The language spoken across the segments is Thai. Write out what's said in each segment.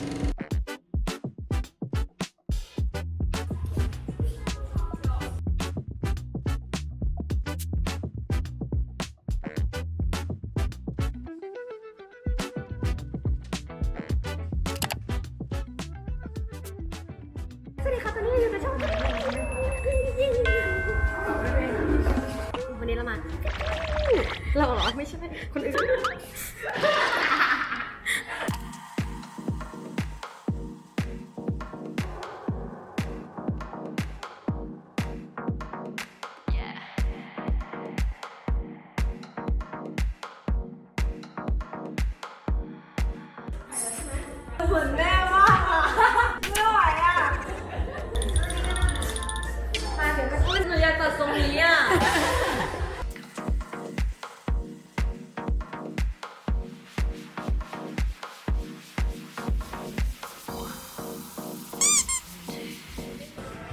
สวัสดีครับตอนนี้เราอยู่ในช่องวันนี้เรามา เราเหรอไม่ใช่คนอื่น ตัดทรงนี้อะ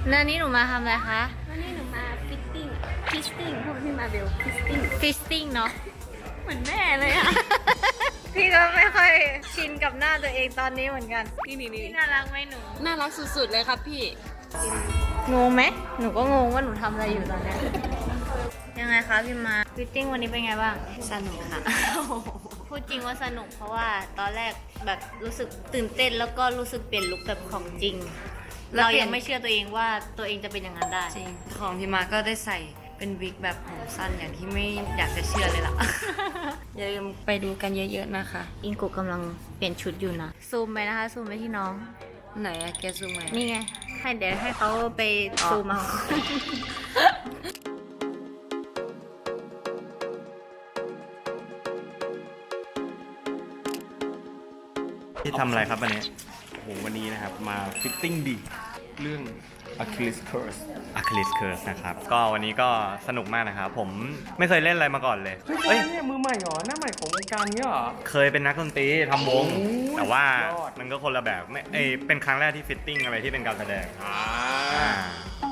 แล้วนี้หนูมาทำอะไรคะ วันนี้หนูมาฟิตติ้งฟิสติ้งพวกพี่มาเบลฟิสติ้งฟิสติ้งเนาะ เหมือนแม่เลยอะพี่ก็ไม่ค่อยชินกับหน้าตัวเองตอนนี้เหมือนกัน นี่นี่นี่พี่น่ารักไหมหนู น่ารักสุดๆเลยครับพี่ งงไหมหนูก็งงว่าหนูทำอะไรอยู่ตอนเนี้ยยังไงคะพี่มาฟิตติ้งวันนี้เป็นไงบ้าง สนุกค่ะ พูดจริงว่าสนุกเพราะว่าตอนแรกแบบรู้สึกตื่นเต้นแล้วก็รู้สึกเปลี่ยนลุคแบบของจริง แล้วเราเปลี่ยน ยังไม่เชื่อตัวเองว่าตัวเองจะเป็นอย่างนั้นได้ จริงของพี่มาก็ได้ใส่เป็นวิกแบบผมสั้นอย่างที่ไม่อยากจะเชื่อเลยล่ะ อย่าลืมไปดูกันเยอะๆนะคะ อิงกุกำลังเปลี่ยนชุดอยู่นะ ซูมไปนะคะ ซูมไปที่น้อง ไหนอะแกซูมไหมนี่ไง ให้เดี๋ยวให้เขาไปซูมเอาที่ทำอะไรครับวันนี้ โอ้โหวันนี้นะครับ มาฟิตติ้งดี เรื่อง Achilles Curse Achilles Curse นะครับ ก็วันนี้ก็สนุกมากนะครับ ผมไม่เคยเล่นอะไรมาก่อนเลย เฮ้เอ้ยยเนี่ยมือใหม่เหรอ หน้าใหม่ของวงการเนี่ยเหรอ เคยเป็นนักดนตรีทำวง โอ้ยแต่ว่าสุดยอด มันก็คนละแบบไม่เอยเป็นครั้งแรกที่ฟิตติ้งอะไรที่เป็นการแสดง อ่าอ่า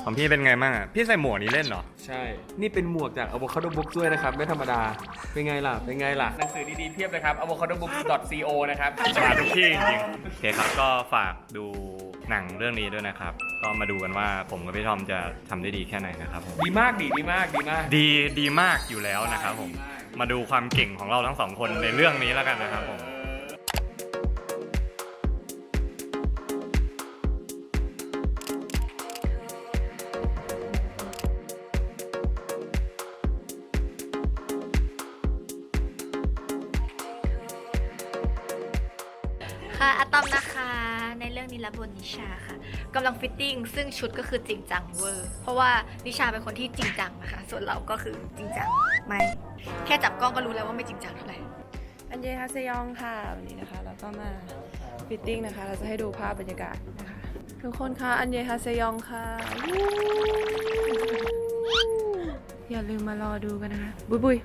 ของพี่เป็นไงบ้างอะ พี่ใส่หมวกนี้เล่นเหรอ ใช่ นี่เป็นหมวกจาก Avocado Book ด้วยนะครับ ไม่ธรรมดา เป็นไงล่ะ เป็นไงล่ะ หนังสือดีๆเพียบเลยครับ avocadobook.co นะครับมาทุกที่จริงๆโอเคครับก็ฝากดูหนังเรื่องนี้ด้วยนะครับ ก็มาดูกันว่าผมกับพี่ทอมจะทำได้ดีแค่ไหนนะครับผม ดีมากดีดีมากดีมาก ดีดีมากอยู่แล้วนะครับผม มาดูความเก่งของเราทั้งสองคนในเรื่องนี้แล้วกันนะครับผม ค่ะอะตอมนะคะ ในเรื่องนี้รับบทนิชาค่ะกำลังฟิตติ้งซึ่งชุดก็คือจริงจังเวอร์ เพราะว่านิชาเป็นคนที่จริงจังนะคะ ส่วนเราก็คือจริงจังไม่แค่จับกล้องก็รู้แล้วว่าไม่จริงจังเท่าไหร่อันเยฮาเซยองค่ะวันนี้นะคะเราก็มาฟิตติ้งนะคะ เราจะให้ดูภาพบรรยากาศนะคะทุกคนคะอันเยฮาเซยองค่ะ อย่าลืมมารอดูกันนะคะ บุยบุย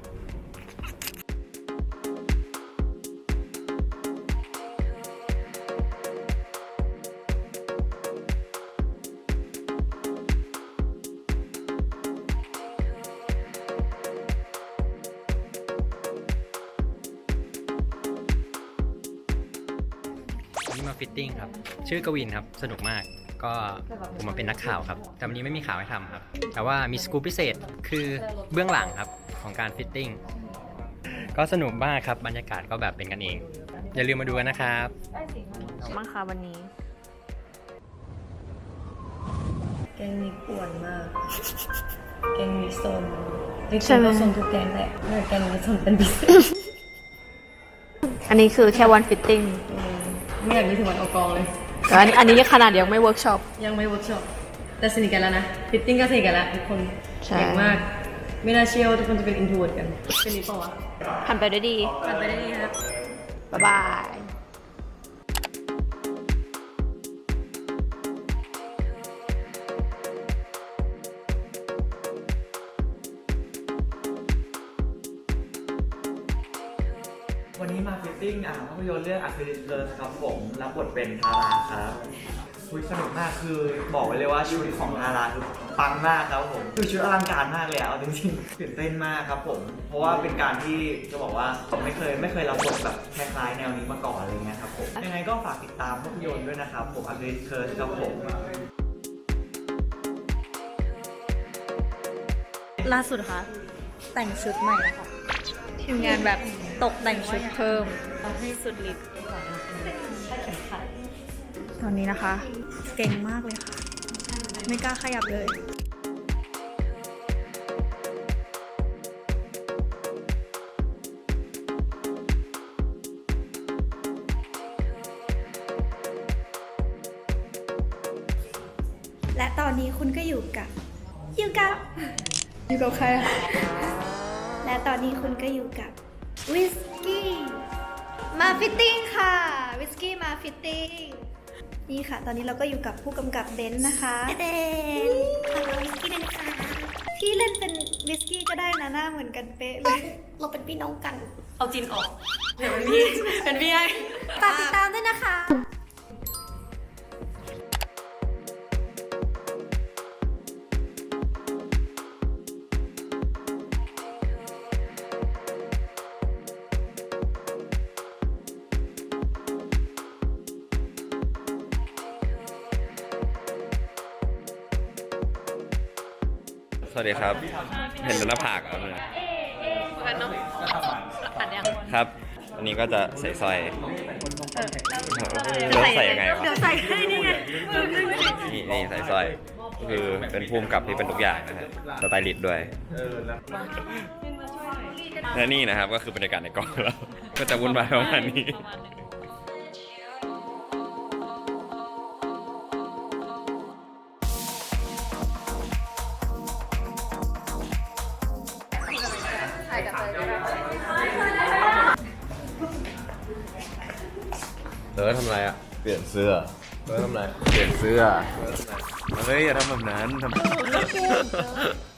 มาฟิตติ้งครับ ชื่อกวินครับ สนุกมาก ก็ผมมาเป็นนักข่าวครับ แต่วันนี้ไม่มีข่าวให้ทำครับ แต่ว่ามีสกู๊ปพิเศษคือเบื้องหลังครับของการฟิตติ้ง ก็สนุกมากครับ บรรยากาศก็แบบเป็นกันเอง อย่าลืมมาดูกันนะครับบ้างคะวันนี้แกงนี้ป่วนมาก แกงนี้โซนจริงใช่ไหมๆก็โซนทุกแกงแหละแต่แกงนี้โซนเป็นพิเศษ อันนี้คือแค่วันฟิตติ้ง ไม่อยากนึกถึงวันออกกองเลย แต่อันนี้อันนี้ขนาดยังไม่เวิร์กช็อป ยังไม่เวิร์กช็อปแต่สนิทกันแล้วนะฟิตติ้งก็สนิทกันแล้วทุกคนใช่ เก่งมาก ไม่น่าเชื่อว่าทุกคนจะเป็นอินทรเวิร์ดกันเป็นนี้เปล่าวะผ่านไปด้วยดีผ่านไปได้ดีครับ บ๊ายบาย วันนี้มาฟิตติ้งอ่าภาพยนตร์เรื่อง Achilles Curse ครับผมรับบทเป็นทาราครับคุยสนุกมากคือบอกไว้เลยว่าชุดของทาราคือปังมากครับผมคือชุดอลังการมากเลยอะเอาจริงๆตื่นเต้นมากครับผม เพราะว่าเป็นการที่จะบอกว่าผมไม่เคยไม่เคยรับบทแบบคล้ายๆแนวนี้มาก่อนอะไรเงี้ยครับผมยังไงก็ฝากติดตามภาพยนตร์ด้วยนะครับผมอัลเดนเคิร์สครับผมล่าสุดค่ะแต่งชุดใหม่แล้วค่ะทีมงานแบบ ตกแต่งชุดเพิ่มเอาให้สุดฤทธิ์ตอนนี้นะคะ เก่งมากเลยค่ะ ไม่กล้าขยับเลยและตอนนี้คุณก็อยู่กับอยู่กับอยู่กับใครอะและตอนนี้คุณก็อยู่กับ วิสกี้ มาฟิตติ้งค่ะ วิสกี้มาฟิตติ้ง นี่ค่ะ ตอนนี้เราก็อยู่กับผู้กำกับเบนซ์นะคะเดนขอวิสกี้ด้วยนะคะพี่เล่นเป็นวิสกี้ก็ได้นะหน้าเหมือนกันเป๊ะเลย เราเป็นพี่น้องกัน เอาจินออก เดี๋ยวเป็นพี่เป็นพี่ให้ฝากติดตามด้วยนะคะ สวัสดีครับ เห็นแต่หน้าผากครับเนี่ยกันเนาะอัดยังครับอันนี้ก็จะใส่สร้อยแล้วใส่ยังไงวะเดี๋ยวใส่ให้นี่ไงนี่นี่ใส่สร้อย คือเป็นภูมิกับที่เป็นทุกอย่างนะฮะสไตลิสต์ด้วยและนี่นะครับก็คือบรรยากาศในกองเราก็จะวุ่นวายประมาณนี้ เออทำไรอะเปลี่ยนเสื้อเออทำไร เปลี่ยนเสื้อ เฮ้ยอย่าทำแบบนั้นทำ